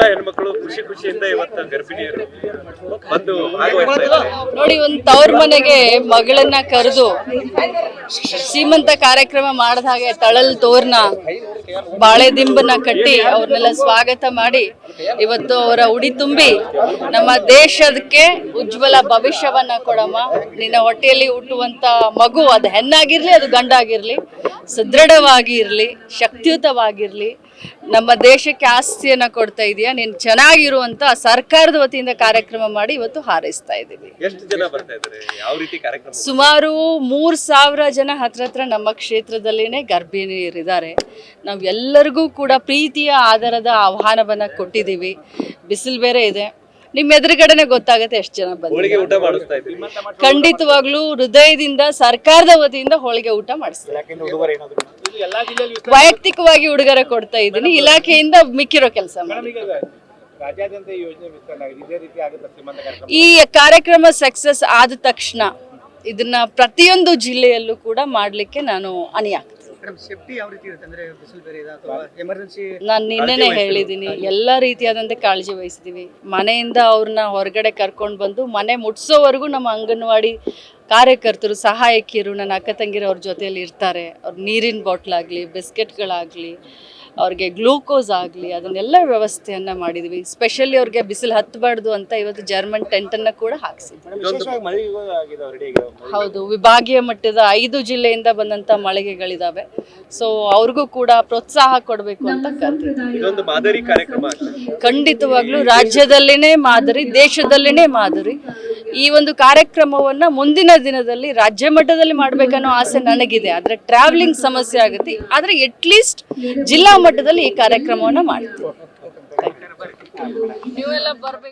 ಎಲ್ಲ ಹೆಣ್ಮಕ್ಳು ಖುಷಿ ಖುಷಿಯಿಂದ ಇವತ್ತು ಗರ್ಭಿಣಿಯರು ಬಂದು ನೋಡಿ, ಒಂದು ತವ್ರ ಮನೆಗೆ ಮಗಳನ್ನ ಕರೆದು ಶ್ರೀಮಂತ ಕಾರ್ಯಕ್ರಮ ಮಾಡಿದ ಹಾಗೆ ತಳಲ್ ತೋರ್ನ ಬಾಳೆ ದಿಂಬನ್ನ ಕಟ್ಟಿ ಅವ್ರನ್ನೆಲ್ಲ ಸ್ವಾಗತ ಮಾಡಿ ಇವತ್ತು ಅವರ ಉಡಿ ತುಂಬಿ ನಮ್ಮ ದೇಶಕ್ಕೆ ಉಜ್ವಲ ಭವಿಷ್ಯವನ್ನ ಕೊಡಮ್ಮ. ನಿನ್ನ ಹೊಟ್ಟೆಯಲ್ಲಿ ಹುಟ್ಟುವಂತ ಮಗು, ಅದು ಹೆಣ್ಣಾಗಿರ್ಲಿ, ಅದು ಗಂಡಾಗಿರ್ಲಿ ಸದೃಢವಾಗಿ ಇರ್ಲಿ ಶಕ್ತಿಯುತವಾಗಿರ್ಲಿ ನಮ್ಮ ದೇಶಕ್ಕೆ ಆಸ್ತಿಯನ್ನ ಕೊಡ್ತಾ ಇದೀಯಾ? ನೀನು ಚೆನ್ನಾಗಿರುವಂತ ಸರ್ಕಾರದ ವತಿಯಿಂದ ಕಾರ್ಯಕ್ರಮ ಮಾಡಿ ಇವತ್ತು ಹಾರೈಸ್ತಾ ಇದ್ದೀವಿ ಎಷ್ಟು ಜನ ಬರ್ತಾ ಇದ್ದಾರೆ? ಯಾವ ರೀತಿ ಕಾರ್ಯಕ್ರಮ? ಸುಮಾರು ಮೂರ್ ಸಾವಿರ ಜನ ಹತ್ರ ಹತ್ರ ನಮ್ಮ ಕ್ಷೇತ್ರದಲ್ಲಿನೇ ಗರ್ಭಿಣಿಯರಿದ್ದಾರೆ. ನಾವು ಎಲ್ಲರಿಗೂ ಕೂಡ ಪ್ರೀತಿಯ ಆಧಾರದ ಆಹ್ವಾನವನ್ನ ಕೊಟ್ಟಿದ್ದೀವಿ ಬಿಸಿಲು ಬೇರೆ ಇದೆ. ನಿಮ್ಮ ಎದುರುಗಡೆನೆ ಗೊತ್ತಾಗುತ್ತೆ ಎಷ್ಟು ಜನ ಇದ್ದೀವಿ. ಖಂಡಿತವಾಗ್ಲೂ ಹೃದಯದಿಂದ ಸರ್ಕಾರದ ವತಿಯಿಂದ ಹೋಳಿಗೆ ಊಟ ಮಾಡಿಸ್ತಾರೆ. ವೈಯಕ್ತಿಕವಾಗಿ ಉಡುಗೊರೆ ಕೊಡ್ತಾ ಇದ್ದೀನಿ. ಇಲಾಖೆಯಿಂದ ಮಿಕ್ಕಿರೋ ಕೆಲಸ ಮಾಡಿ ಈ ಕಾರ್ಯಕ್ರಮ? ಈ ಕಾರ್ಯಕ್ರಮ ಸಕ್ಸಸ್ ಆದ ತಕ್ಷಣ ಇದನ್ನ ಪ್ರತಿಯೊಂದು ಜಿಲ್ಲೆಯಲ್ಲೂ ಕೂಡ ಮಾಡಲಿಕ್ಕೆ ನಾನು ಅಣಿ ಆಗ್ತೀನಿ. ಮೇಡಮ್ ಸೇಫ್ಟಿ ಯಾವ ರೀತಿ ಇರುತ್ತೆ ಅಂದ್ರೆ ಬಿಸಿಲು ಬೇರೆ ಇದೆ ಅಥವಾ ಎಮರ್ಜೆನ್ಸಿ ನಾನು ನಿನ್ನೆನೆ ಹೇಳಿದ್ದೀನಿ ಎಲ್ಲ ರೀತಿಯಾದಂತೆ ಕಾಳಜಿ ವಹಿಸಿದ್ದೀವಿ ಮನೆಯಿಂದ ಅವ್ರನ್ನ ಹೊರಗಡೆ ಕರ್ಕೊಂಡು ಬಂದು ಮನೆ ಮುಟ್ಸೋವರೆಗೂ ನಮ್ಮ ಅಂಗನವಾಡಿ ಕಾರ್ಯಕರ್ತರು ಸಹಾಯಕಿಯರು ನನ್ನ ಅಕ್ಕ ತಂಗಿರು ಅವ್ರ ಜೊತೆಯಲ್ಲಿ ಇರ್ತಾರೆ. ಅವ್ರ ನೀರಿನ ಬಾಟ್ಲಾಗಲಿ ಬಿಸ್ಕೆಟ್ಗಳಾಗಲಿ ಅವ್ರಿಗೆ ಗ್ಲೂಕೋಸ್ ಆಗಲಿ ಅದನ್ನೆಲ್ಲ ವ್ಯವಸ್ಥೆಯನ್ನು ಮಾಡಿದ್ವಿ. ಸ್ಪೆಷಲಿ ಅವ್ರಿಗೆ ಬಿಸಿಲು ಹತ್ತಬಾರ್ದು ಅಂತ ಇವತ್ತು ಜರ್ಮನ್ ಟೆಂಟನ್ನು ಕೂಡ ಹಾಕ್ಸಿದ್ವಿ. ವಿಶೇಷವಾಗಿ ಮಳೆಗೂ ಆಗಿದೆ ರೆಡಿ ಹೌದು ವಿಭಾಗೀಯ ಮಟ್ಟದ ಐದು ಜಿಲ್ಲೆಯಿಂದ ಬಂದಂತ ಮಳಿಗೆಗಳಿದ್ದಾವೆ ಸೊ ಅವ್ರಿಗೂ ಕೂಡ ಪ್ರೋತ್ಸಾಹ ಕೊಡಬೇಕು ಅಂತ ಕರೆದಿದ್ವಿ. ಇದೊಂದು ಮಾದರಿ ಕಾರ್ಯಕ್ರಮ ಆಗ್ತದೆ. ಖಂಡಿತವಾಗ್ಲೂ ರಾಜ್ಯದಲ್ಲಿನೇ ಮಾದರಿ ದೇಶದಲ್ಲಿನೇ ಮಾದರಿ. ಈ ಒಂದು ಕಾರ್ಯಕ್ರಮವನ್ನ ಮುಂದಿನ ದಿನದಲ್ಲಿ ರಾಜ್ಯ ಮಟ್ಟದಲ್ಲಿ ಮಾಡ್ಬೇಕನ್ನೋ ಆಸೆ ನನಗಿದೆ. ಆದ್ರೆ ಟ್ರಾವೆಲಿಂಗ್ ಸಮಸ್ಯೆ ಆಗುತ್ತೆ. ಆದ್ರೆ ಅಟ್ಲೀಸ್ಟ್ ಜಿಲ್ಲಾ ಮಟ್ಟದಲ್ಲಿ ಈ ಕಾರ್ಯಕ್ರಮವನ್ನ ಮಾಡ್ತೀವಿ. ನೀವೆಲ್ಲ ಬರ್ಬೇಕು.